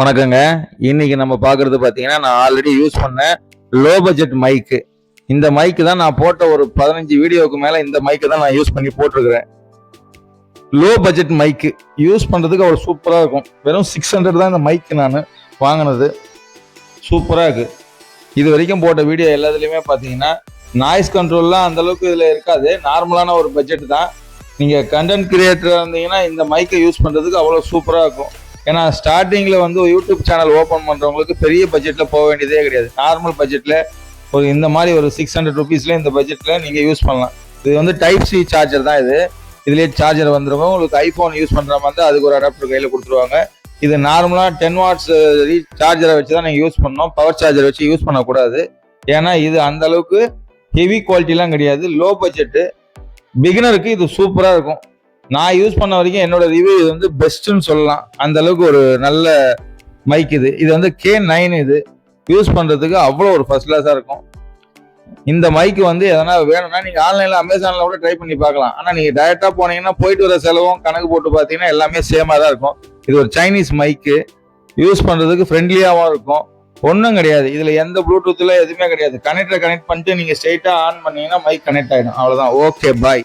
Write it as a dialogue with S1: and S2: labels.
S1: வணக்கங்க. இன்னைக்கு நம்ம பார்க்குறது பார்த்தீங்கன்னா நான் ஆல்ரெடி யூஸ் பண்ண லோ பட்ஜெட் மைக்கு இந்த மைக்கு தான் நான் போட்ட ஒரு பதினஞ்சு வீடியோவுக்கு மேலே இந்த மைக்கு தான் நான் யூஸ் பண்ணி போட்டிருக்கிறேன். லோ பட்ஜெட் மைக்கு யூஸ் பண்ணுறதுக்கு அவ்வளோ சூப்பராக இருக்கும். வெறும் சிக்ஸ் ஹண்ட்ரட் தான் இந்த மைக்கு நான் வாங்கினது. சூப்பராக இருக்கு. இது வரைக்கும் போட்ட வீடியோ எல்லாத்துலேயுமே பார்த்தீங்கன்னா நாய்ஸ் கண்ட்ரோல்லாம் அந்த அளவுக்கு இதில் இருக்காது. நார்மலான ஒரு பட்ஜெட் தான். நீங்கள் கண்டென்ட் கிரியேட்டராக இருந்தீங்கன்னா இந்த மைக்கை யூஸ் பண்ணுறதுக்கு அவ்வளோ சூப்பராக இருக்கும். ஏன்னா ஸ்டார்டிங்கில் வந்து யூடியூப் சேனல் ஓப்பன் பண்ணுறவங்களுக்கு பெரிய பட்ஜெட்டில் போக வேண்டியதே கிடையாது. நார்மல் பட்ஜெட்டில் ஒரு இந்த மாதிரி ஒரு சிக்ஸ் ஹண்ட்ரட் ருபீஸில் இந்த பட்ஜெட்டில் நீங்கள் யூஸ் பண்ணலாம். இது வந்து டைப் சி சார்ஜர் தான் இது. இதுலேயே சார்ஜர் வந்துருக்கும் உங்களுக்கு ஐஃபோன் யூஸ் பண்ணுற மாதிரி தான் அதுக்கு ஒரு அடாப்டர் கையில் கொடுத்துருவாங்க. இது நார்மலாக டென் வாட்ஸ் சார்ஜரை வச்சு தான் நீங்கள் யூஸ் பண்ணோம் பவர் சார்ஜர் வச்சு யூஸ் பண்ணக்கூடாது. ஏன்னா இது அந்த அளவுக்கு ஹெவி குவாலிட்டிலாம் கிடையாது. லோ பட்ஜெட்டு பிகினருக்கு இது சூப்பராக இருக்கும். நான் யூஸ் பண்ண வரைக்கும் என்னோட ரிவ்யூ இது வந்து பெஸ்ட்டுன்னு சொல்லலாம். அந்த அளவுக்கு ஒரு நல்ல மைக் இது. இது வந்து கே நைன் இது. யூஸ் பண்ணுறதுக்கு அவ்வளோ ஒரு ஃபர்ஸ்ட் கிளாஸாக இருக்கும். இந்த மைக்கு வந்து எதனா வேணும்னா நீங்கள் ஆன்லைனில் அமேசானில் கூட ட்ரை பண்ணி பார்க்கலாம். ஆனால் நீங்கள் டைரெக்டாக போனீங்கன்னா போயிட்டு வர செலவும் கணக்கு போட்டு பார்த்தீங்கன்னா எல்லாமே சேமாக தான் இருக்கும். இது ஒரு சைனீஸ் மைக்கு யூஸ் பண்ணுறதுக்கு ஃப்ரெண்ட்லியாகவும் இருக்கும். ஒன்றும் கிடையாது. இதில் எந்த ப்ளூடூத்தில் எதுவுமே கிடையாது. கனெக்டரை கனெக்ட் பண்ணிட்டு நீங்கள் ஸ்ட்ரெயிட்டாக ஆன் பண்ணீங்கன்னா மைக் கனெக்ட் ஆகிடும் அவ்வளோதான் ஓகே பாய்